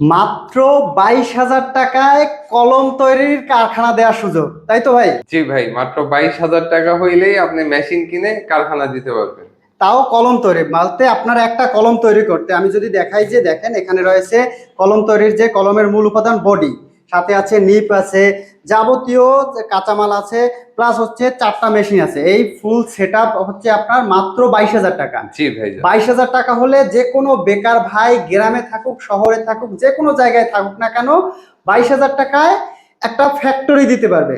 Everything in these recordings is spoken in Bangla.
মাত্র বাইশ হাজার টাকায় কলম তৈরির কারখানা দেওয়ার সুযোগ তাই তো ভাই? জি ভাই মাত্র বাইশ হাজার টাকা হইলেই আপনি মেশিন কিনে কারখানা দিতে পারবেন। তাও কলম তৈরি মালতে আপনার একটা কলম তৈরি করতে আমি যদি দেখাই যে দেখেন এখানে রয়েছে কলম তৈরির যে কলমের মূল উপাদান বডি সাথে আছে নিপ আছে যাবতীয় কাঁচামাল আছে প্লাস হচ্ছে চারটা মেশিন আছে। এই ফুল সেট হচ্ছে আপনার মাত্র বাইশ হাজার টাকা। বাইশ হাজার টাকা হলে যে কোনো বেকার ভাই গ্রামে থাকুক শহরে থাকুক যে কোনো জায়গায় থাকুক না কেন বাইশ হাজার টাকায় একটা ফ্যাক্টরি দিতে পারবে।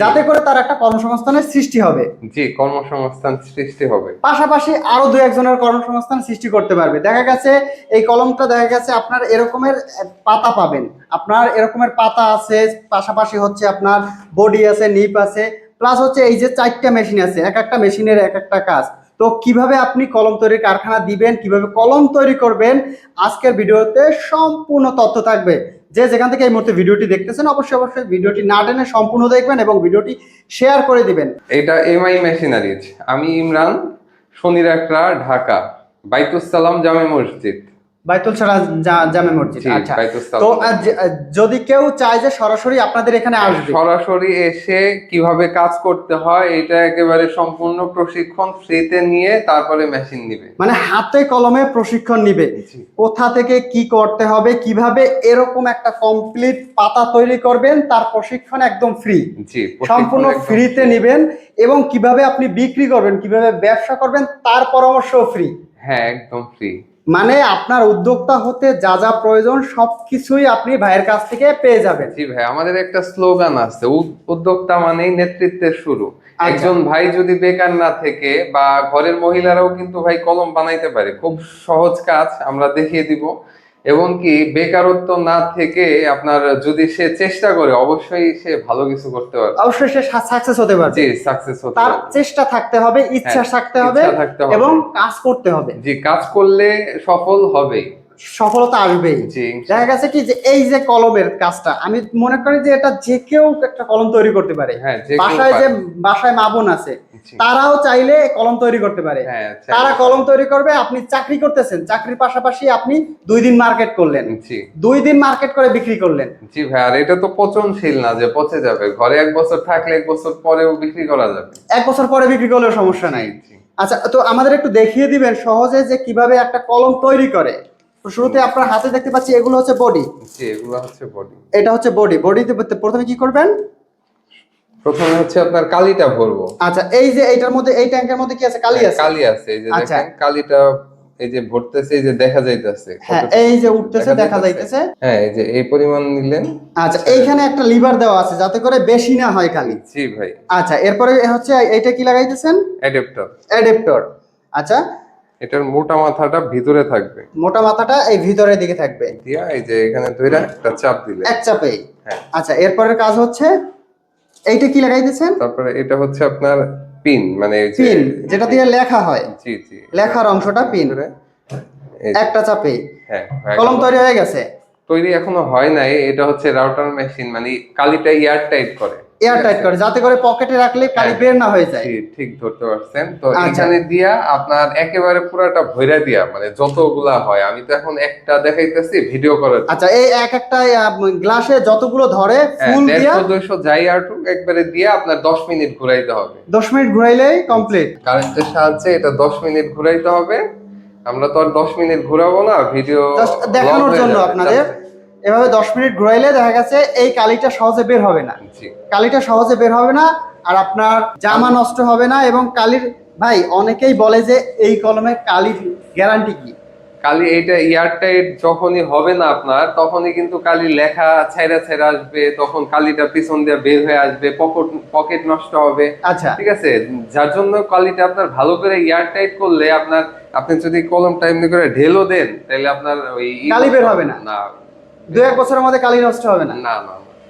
যাতে করে তার একটা কর্মসংস্থানের সৃষ্টি হবে। জি কর্মসংস্থান সৃষ্টি হবে। পাশাপাশি আরও দু একজনের কর্মসংস্থান সৃষ্টি করতে পারবে। দেখা গেছে এই কলমটা দেখা গেছে আপনার এরকমের পাতা পাবেন। আপনার এরকমের পাতা আছে পাশাপাশি হচ্ছে আপনার বডি আছে নিপ আছে প্লাস হচ্ছে এই যে চারটা মেশিন আছে এক একটা মেশিনের এক একটা কাজ। তো কীভাবে আপনি কলম তৈরির কারখানা দিবেন কীভাবে কলম তৈরি করবেন আজকের ভিডিওতে সম্পূর্ণ তথ্য থাকবে। যে যেখান থেকে এই মুহূর্তে ভিডিওটি দেখতেছেন, অবশ্যই অবশ্যই ভিডিওটি না টেনে সম্পূর্ণ দেখবেন এবং ভিডিওটি শেয়ার করে দিবেন। এটা এমআই মেশিনারিজ। আমি ইমরান শনিরাকড়া ঢাকা বাইতুসালাম জামে মসজিদ। বাইতুল ছাড়া জামে মসজিদ আচ্ছা। তো যদি কেউ চায় যে সরাসরি আপনাদের এখানে আসবে। সরাসরি এসে কীভাবে কাজ করতে হয় এটা একেবারে সম্পূর্ণ প্রশিক্ষণ ফ্রিতে নিয়ে তারপরে মেশিন নিবে। মানে হাতে কলমে প্রশিক্ষণ নিবে। কোথা থেকে কি করতে হবে কীভাবে এরকম একটা কমপ্লিট পাতা তৈরি করবেন তার প্রশিক্ষণ একদম ফ্রি জি সম্পূর্ণ ফ্রিতে নিবেন এবং কীভাবে আপনি বিক্রি করবেন কীভাবে ব্যবসা করবেন তার পরামর্শ ফ্রি হ্যাঁ একদম ফ্রি মানে আপনার উদ্যোক্তা হতে যা যা প্রয়োজন সবকিছুই আপনি ভাইয়ের কাছ থেকে পেয়ে যাবেন। জি ভাই আমাদের একটা স্লোগান আছে উদ্যোক্তা মানেই নেতৃত্বের শুরু। আচ্ছা। একজন ভাই যদি বেকার না থেকে বা ঘরের মহিলারাও কিন্তু ভাই কলম বানাইতে পারে খুব সহজ কাজ আমরা দেখিয়ে দিব। এবং কি বেকারত্ব না থেকে আপনার যদি সে চেষ্টা করে অবশ্যই সে ভালো কিছু করতে পারবে। অবশ্যই সে সাকসেস হতে পারবে। জি সাকসেস হতে তার চেষ্টা থাকতে হবে ইচ্ছা হ্যাঁ, থাকতে হবে থাকতে হবে। এবং কাজ করতে হবে। জি কাজ করলে সফল হবেই। সফলতা আসবেই। দেখা গেছে কি যে এই যে কলমের কাজটা আমি মনে করি যে এটা যে কেউ একটা কলম তৈরি করতে পারে। হ্যাঁ বাসায় যে বাসায় মা বোন আছে তারাও চাইলে কলম তৈরি করতে পারে। হ্যাঁ তারা কলম তৈরি করবে আপনি চাকরি করতেছেন চাকরির পাশাপাশি আপনি দুই দিন মার্কেট করলেন। জি। দুই দিন মার্কেট করে বিক্রি করলেন। জি ভাই আর এটা তো পচনশীল না যে পচে যাবে। ঘরে এক বছর থাকলে এক বছর পরেও বিক্রি করা যাবে। এক বছর পরে বিক্রি করলেও সমস্যা নাই। আচ্ছা তো আমাদের একটু দেখিয়ে দিবেন সহজে যে কীভাবে একটা কলম তৈরি করে। তো শুরুতে আপনার হাতে দেখতে পাচ্ছি এগুলো হচ্ছে বডি জি এগুলো হচ্ছে বডি এটা হচ্ছে বডি বডিতে প্রথমে কি করবেন? প্রথমে হচ্ছে আপনার কালিটা ভরবো। আচ্ছা এই যে এইটার মধ্যে এই ট্যাঙ্কের মধ্যে কি আছে? কালি হ্যাঁ, আছে? কালি আছে। এই যে আচ্ছা। দেখেন কালিটা এই যে ভরতেছে এই যে দেখা যাইতেছে। হ্যাঁ এই যে উঠতেছে দেখা? যাইতেছে। হ্যাঁ এই যে এই পরিমাণ নিলেন। আচ্ছা এইখানে একটা লিভার দেওয়া আছে যাতে করে বেশি না হয় কালি। জি ভাই। আচ্ছা এরপরে হচ্ছে এইটা কি লাগাইতেছেন? অ্যাডাপ্টার অ্যাডাপ্টর আচ্ছা এটার মোটা মাথাটা ভিতরে থাকবে। মোটা মাথাটা এই ভিতরের দিকে থাকবে। দিয়া এই যে এখানে ধইরা একটা চাপ দিলে। এক চাপেই হ্যাঁ। আচ্ছা এরপরের কাজ হচ্ছে এইটা কি লাগাইতেছেন তারপরে এটা হচ্ছে আপনার পিন মানে এই পিন যেটা দিয়ে লেখা হয়। জি জি। লেখার অংশটা পিন। একটা চাপে। হ্যাঁ। কলম তৈরি হয়ে গেছে। তৈরি এখনও হয় নাই এটা হচ্ছে রাউটার মেশিন মানে কালিটা ইয়ার টাইট করে। এয়ার টাইট করে যাতে করে পকেটে রাখলে কালি হ্যাঁ। বের না হয়ে যায়। ঠিক ধরতে পারছেন। তো আচ্ছা। এখানে দিয়া আপনার একেবারে পুরাটা ভইরা দিয়া মানে যতগুলা হয় আমি তো এখন একটা দেখাইতেছি ভিডিও করার আচ্ছা এই এক একটা গ্লাসে যতগুলো ধরে হ্যাঁ, ফুল দিয়া দেড়শো দুইশো যাই আটুক একবারে দিয়ে আপনার দশ মিনিট ঘুরাইতে হবে। দশ মিনিট ঘুরাইলেই কমপ্লিট কারেন্টের সাহায্যে এটা দশ মিনিট ঘুরাইতে হবে। আমরা তো আর দশ মিনিট ঘুরাবো না ভিডিও দেখানোর জন্য আপনাদের। এভাবে দশ মিনিট ঘুরাইলে দেখা গেছে এই কালিটা সহজে বের হবে না। কালিটা সহজে বের হবে না আর আপনার জামা নষ্ট হবে না এবং কালির ভাই অনেকেই বলে যে এই কলমে কালির গ্যারান্টি কি? কালি এইটা এয়ারটাইট যখনই হবে না আপনার তখনই কিন্তু কালি লেখা ছেড়া ছেড়া আসবে তখন কালিটা পিছন দিয়ে বের হয়ে আসবে পকেট পকেট নষ্ট হবে। আচ্ছা। ঠিক আছে? যার জন্য কালিটা আপনার ভালো করে এয়ারটাইট করলে আপনার আপনি যদি কলমটা এমনি করে ঢেলো দেন তাহলে আপনার ওই কালি বের হবে না? না। দু এক বছরের মধ্যে কালি নষ্ট হবে না? না।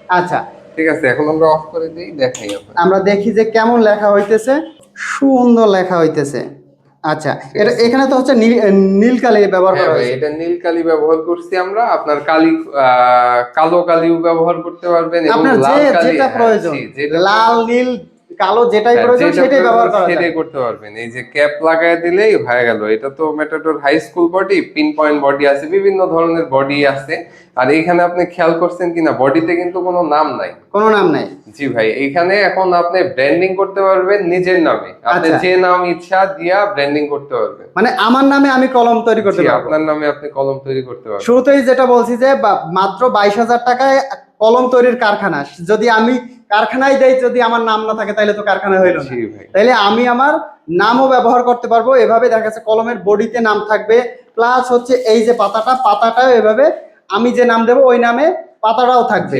আচ্ছা। ঠিক আছে এখন আমরা অফ করে দিই দেখাই আমরা দেখি যে কেমন লেখা হইতেছে সুন্দর লেখা হইতেছে। আচ্ছা এটা এখানে তো হচ্ছে নীল কালি ব্যবহার হ্যাঁ করা হয়েছে। এটা নীল কালি ব্যবহার করছি আমরা আপনার কালি আহ, কালো কালিও ব্যবহার করতে পারবেন এবং আপনার লাল কালি যেটা হ্যাঁ, প্রয়োজন লাল নীল কালো যেটাই হ্যাঁ, প্রয়োজন সেটাই ব্যবহার করা সেটাই করতে পারবেন। এই যে ক্যাপ লাগায় দিলেই হয়ে গেল। এটা তো Matador high school body pin point body আছে বিভিন্ন ধরনের বডি আছে। আর এখানে আপনি খেয়াল করছেন কিনা বডিতে কিন্তু কোনো নাম নাই। কোনো নাম নাই। জি ভাই এইখানে এখন আপনি ব্র্যান্ডিং করতে পারবেন নিজের নামে। আপনি আচ্ছা। যে নাম ইচ্ছা দিয়া ব্র্যান্ডিং করতে পারবেন। মানে আমার নামে আমি কলম তৈরি করতে পারব। আপনার নামে আপনি কলম তৈরি করতে পারবেন। শুরুতেই যেটা বলছি যে মাত্র বাইশ হাজার টাকায় কলম তৈরির কারখানা। যদি আমি কারখানায় দেয় যদি আমার নাম না থাকে তাহলে তো কারখানা হইল না। তাইলে আমি আমার নামও ব্যবহার করতে পারব। এভাবে দেখা যাচ্ছে কলমের বডিতে নাম থাকবে। প্লাস হচ্ছে এই যে পাতাটা পাতাটাও এভাবে আমি যে নাম দেবো ওই নামে পাতাটাও থাকবে।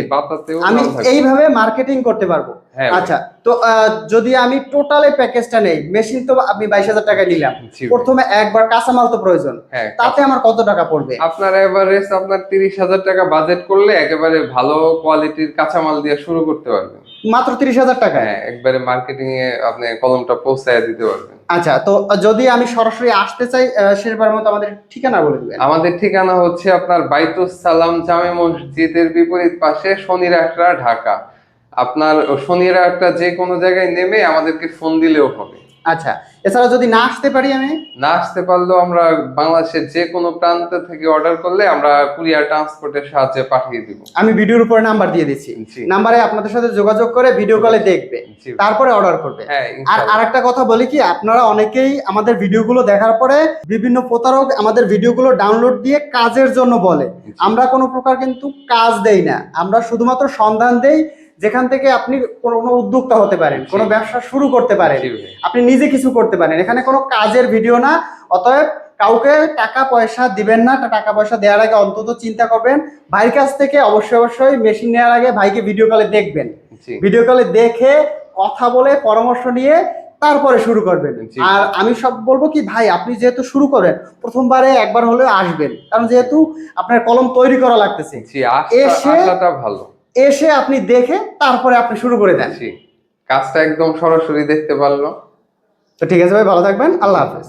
আমি। এইভাবে মার্কেটিং করতে পারব। হ্যাঁ আচ্ছা তো যদি আমি টোটালি প্যাকেজটা নেই মেশিন তো আমি বাইশ হাজার টাকা নিলাম। প্রথমে একবার কাঁচামাল তো প্রয়োজন। হ্যাঁ তাতে আমার কত টাকা পড়বে? আপনার এভারেজ আপনার তিরিশ হাজার টাকা বাজেট করলে একেবারে ভালো কোয়ালিটির কাঁচামাল দিয়ে শুরু করতে পারবেন। মাত্র তিরিশ হাজার টাকা হ্যাঁ একবারে মার্কেটিং এ আপনি কলমটা পৌঁছায় দিতে পারবেন। আচ্ছা তো যদি আমি সরাসরি আসতে চাই শেষবার মতো আমাদের ঠিকানা বলে দিবেন। আমাদের ঠিকানা হচ্ছে আপনার বাইতুস সালাম জামে মসজিদের বিপরীত পাশে শনিরাকড়া ঢাকা। আপনার শনিরাকড়া যে কোনো জায়গায় নেমে আমাদেরকে ফোন দিলেও হবে। আচ্ছা এছাড়া যদি না আসতে পারি আমি? না আসতে পারলেও আমরা বাংলাদেশের যে কোনো প্রান্ত থেকে অর্ডার করলে আমরা কুরিয়ার ট্রান্সপোর্টের সাহায্যে পাঠিয়ে দিব। আমি ভিডিওর উপরে নাম্বার দিয়ে দিচ্ছি। নাম্বারে আপনাদের সাথে যোগাযোগ করে ভিডিও কলে দেখবে। তারপরে অর্ডার করবে। হ্যাঁ আর। আরেকটা কথা বলি কি আপনারা অনেকেই আমাদের ভিডিওগুলো দেখার পরে বিভিন্ন প্রতারক আমাদের ভিডিওগুলো ডাউনলোড দিয়ে কাজের জন্য বলে। আমরা কোনো প্রকার কিন্তু কাজ দেই না। আমরা শুধুমাত্র সন্ধান দেই যেখান থেকে আপনি কোনো উদ্যোক্তা হতে পারেন কোনো ব্যবসা শুরু করতে পারেন আপনি নিজে কিছু করতে পারেন। এখানে কোনো কাজের ভিডিও না অতএব কাউকে টাকা পয়সা দিবেন না টাকা পয়সা দেওয়ার আগে অন্তত চিন্তা করবেন। ভাইয়ের কাছ থেকে অবশ্যই অবশ্যই মেশিন নেওয়ার আগে ভাইকে ভিডিও কলে দেখবেন। ভিডিও কলে দেখে কথা বলে পরামর্শ নিয়ে তারপরে শুরু করবেন। আর আমি সব বলব কি ভাই আপনি যেহেতু শুরু করেন প্রথমবারে একবার হলেও আসবেন। কারণ যেহেতু আপনার কলম তৈরি করা লাগতেছে। এসে- ভালো। এসে আপনি দেখে তারপরে আপনি শুরু করে দেন। কাজটা একদম সরাসরি দেখতে পারল। তো ঠিক আছে ভাই ভালো থাকবেন। আল্লাহ হাফেজ।